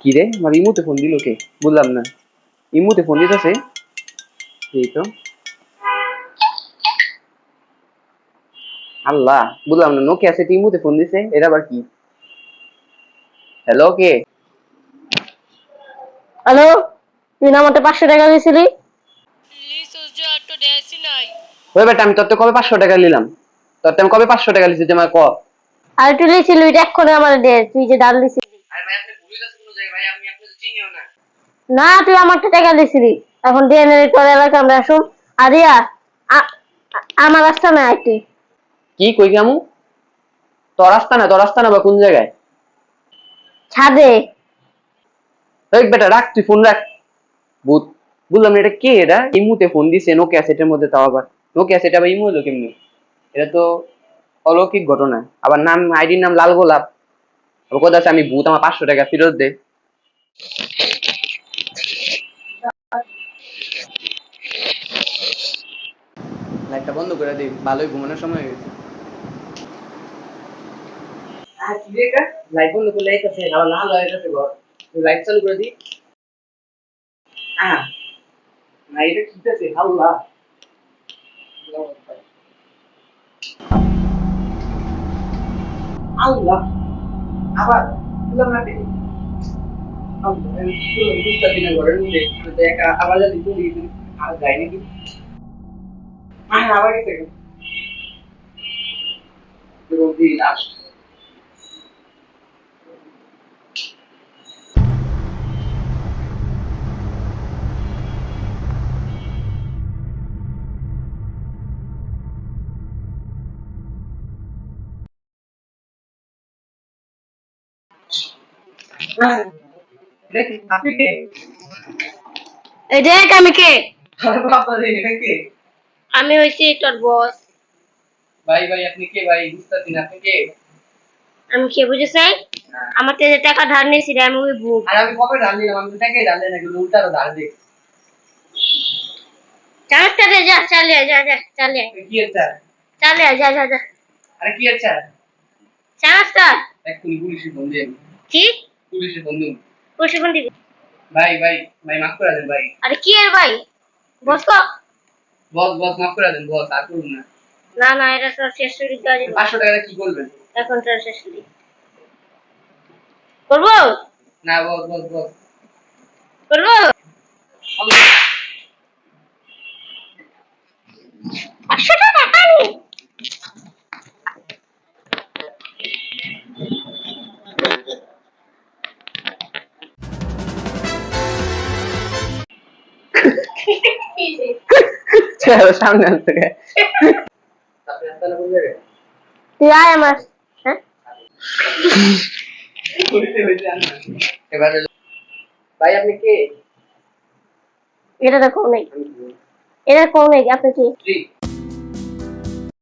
কি রে আমার ইমুতে ফোন দিল কে? বললাম না। ইমুতে ফোন দিতেছে? এই তো। আল্লাহ বললাম না নোকিয়া সেটি ইমুতে ফোন দিছে এটা আবার কি? হ্যালো কে? হ্যালো তুই না আমাকে পাঁচশো টাকা দিয়েছিলি? ওই বেটা আমি তোর তো কবে পাঁচশো টাকা নিলাম? তোর তো আমি কবে পাঁচশো টাকা লিছি তোমার ক? আর তুই লিয়েছিলি ওইটা এক্ষণে আমার দে তুই যে ডাল দিছিলি আরে ভাই আপনি ভুলে যাচ্ছেন কোনো জায়গায় ভাই আমি আপনাকে চিনিও না না তুই আমাকে টাকা দিছিলি। এখন ডিএনএ তোর এলাকা আমরা আসুন আর ইয়া আ- আ- আমার রাস্তা না তুই কি কই কামু তোর রাস্তা না তোর রাস্তা না বা কোন জায়গায়? ছাদে। ওই বেটা রাখ তুই ফোন রাখ। বুত বুঝলাম এটা কে এটা? ইমুতে ফোন দিছে নোকিয়া সেটের মধ্যে তাও আবার। নোকিয়া সেট আবার ইমু হলো কেমনি? এটা তো অলৌকিক ঘটনা। আবার নাম আইডির নাম লাল গোলাপ। আবার আছে আমি ভূত আমার পাঁচশো টাকা ফেরত দে। লাইটটা বন্ধ করে দিই, ভালোই ঘুমানোর সময় হয়ে লাইট আছে হয়ে গেছে লাইট চালু করে আবার বুঝলাম না? বুঝতে আবার যদি আর যাই নাকি? হ্যাঁ, আবার কেন? এবং last। হ্যাঁ, দেখি, আপনি কে? এই দেখ আমি কে আরে বাবা রে, এটা কে? আমি হইছি তোর বস ভাই ভাই আপনি কে ভাই? বুঝতে পারছি না, আপনি কে? আমি কে বুঝেছ আমার থেকে টাকা ধার নিয়েছি রে, আমি ওই বুক আর আমি কবে ঢাল দিলাম আমি তো তাকে ঢাল দেয় কিন্তু উল্টা ঢাল দে। চারটা রে যা চালিয়ে যা যা চালিয়ে। কি আচ্ছা চালিয়ে যা যা যা। আরে কি আচ্ছা চারটা? এক্ষুনি পুলিশের ফোন দিয়ে কি? পুলিশের ফোন দিন প্রশিক্ষণ দিবি ভাই ভাই ভাই মাফ করে দেন ভাই। আরে কি এর ভাই? বস কো বস বস মাফ করে দেন বস আর করুন না। না না এটা তো শেষ করে দেওয়া যাবে না। পাঁচশো টাকা কি করবেন? এখন তো শেষ করি করব? না বস বস বস। করব? সামনে আনতে কোন তুই আয় আমার হ্যাঁ? ভাই আপনি কে? এটা তো নেই। নাই এটা কোন নেই। আপনি কি?